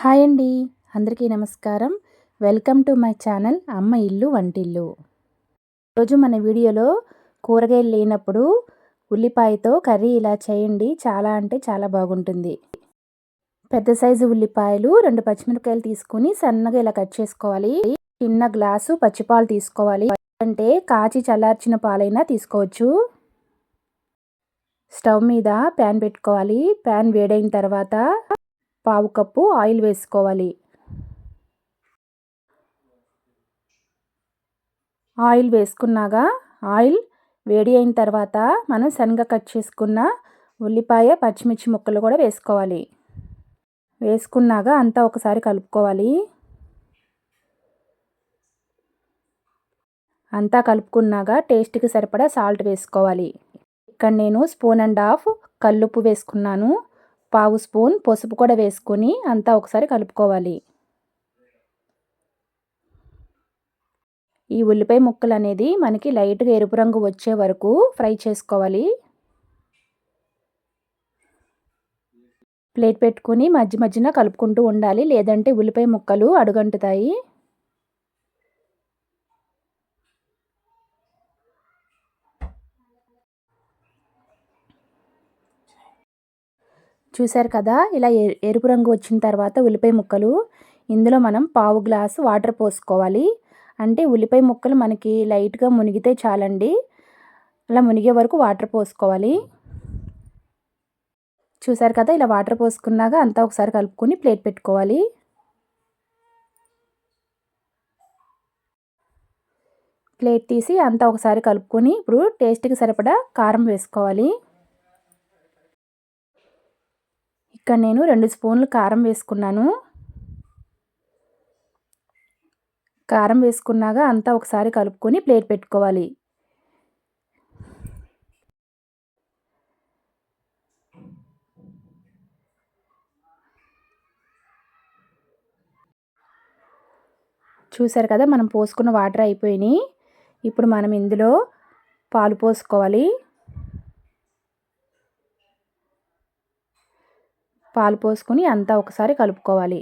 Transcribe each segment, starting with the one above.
Hi అండి. అందరికీ నమస్కారం. వెల్కమ్ టు మై ఛానల్ అమ్మ ఇల్లు వంటిల్లు. ఈరోజు మన వీడియోలో కూరగాయలు లేనప్పుడు ఉల్లిపాయతో కర్రీ ఇలా చేయండి. చాలా అంటే చాలా బాగుంటుంది. పెద్ద సైజు ఉల్లిపాయలు రెండు పచ్చిమిరపకాయలు తీసుకొని సన్నగా ఇలా కట్ చేసుకోవాలి. చిన్న గ్లాసు పచ్చిపాలు తీసుకోవాలి. అంటే కాచి చల్లార్చిన పాలైనా తీసుకోవచ్చు. స్టవ్ మీద ప్యాన్ పెట్టుకోవాలి. ప్యాన్ వేడైన తర్వాత పావు కప్పు ఆయిల్ వేసుకోవాలి. ఆయిల్ వేసుకున్నాక ఆయిల్ వేడి అయిన తర్వాత మనం శనగ కట్ చేసుకున్న ఉల్లిపాయ పచ్చిమిర్చి ముక్కలు కూడా వేసుకోవాలి. వేసుకున్నాక అంతా ఒకసారి కలుపుకోవాలి. అంతా కలుపుకున్నాక టేస్ట్కి సరిపడా సాల్ట్ వేసుకోవాలి. ఇక్కడ నేను స్పూన్ అండ్ హాఫ్ కల్లుప్పు వేసుకున్నాను. పావు స్పూన్ పసుపు కూడా వేసుకొని అంతా ఒకసారి కలుపుకోవాలి. ఈ ఉల్లిపాయ ముక్కలు అనేది మనకి లైట్గా ఎరుపు రంగు వచ్చే వరకు ఫ్రై చేసుకోవాలి. ప్లేట్ పెట్టుకుని మధ్య మధ్యన కలుపుకుంటూ ఉండాలి. లేదంటే ఉల్లిపాయ ముక్కలు అడుగంటుతాయి. చూశారు కదా ఇలా ఎరుపు రంగు వచ్చిన తర్వాత ఉల్లిపాయ ముక్కలు ఇందులో మనం పావు గ్లాసు వాటర్ పోసుకోవాలి. అంటే ఉల్లిపాయ ముక్కలు మనకి లైట్గా మునిగితే చాలండి. అలా మునిగే వరకు వాటర్ పోసుకోవాలి. చూసారు కదా ఇలా వాటర్ పోసుకున్నాక అంతా ఒకసారి కలుపుకొని ప్లేట్ పెట్టుకోవాలి. ప్లేట్ తీసి అంతా ఒకసారి కలుపుకొని ఇప్పుడు టేస్ట్కి సరిపడా కారం వేసుకోవాలి. ఇక్కడ నేను రెండు స్పూన్లు కారం వేసుకున్నాను. కారం వేసుకున్నాక అంతా ఒకసారి కలుపుకొని ప్లేట్ పెట్టుకోవాలి. చూసారు కదా మనం పోసుకున్న వాటర్ అయిపోయినాయి. ఇప్పుడు మనం ఇందులో పాలు పోసుకోవాలి. పాలు పోసుకొని అంతా ఒకసారి కలుపుకోవాలి.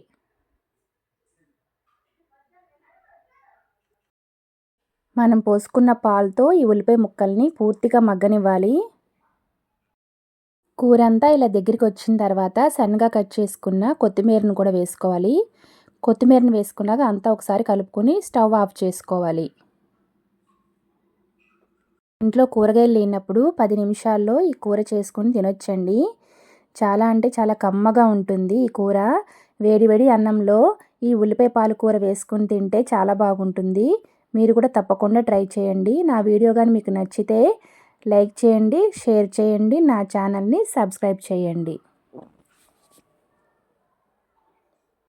మనం పోసుకున్న పాలతో ఈ ఉల్లిపాయ ముక్కల్ని పూర్తిగా మగ్గనివ్వాలి. కూర అంతా ఇలా దగ్గరికి వచ్చిన తర్వాత సన్నగా కట్ చేసుకున్న కొత్తిమీరను కూడా వేసుకోవాలి. కొత్తిమీరను వేసుకున్నాక అంతా ఒకసారి కలుపుకొని స్టవ్ ఆఫ్ చేసుకోవాలి. ఇంట్లో కూరగాయలు లేనప్పుడు పది నిమిషాల్లో ఈ కూర చేసుకుని తినొచ్చండి. చాలా అంటే చాలా కమ్మగా ఉంటుంది ఈ కూర. వేడి వేడి అన్నంలో ఈ ఉల్లిపాయ పాలకూర వేసుకుని తింటే చాలా బాగుంటుంది. మీరు కూడా తప్పకుండా ట్రై చేయండి. నా వీడియో కానీ మీకు నచ్చితే లైక్ చేయండి షేర్ చేయండి నా ఛానల్ని సబ్స్క్రైబ్ చేయండి.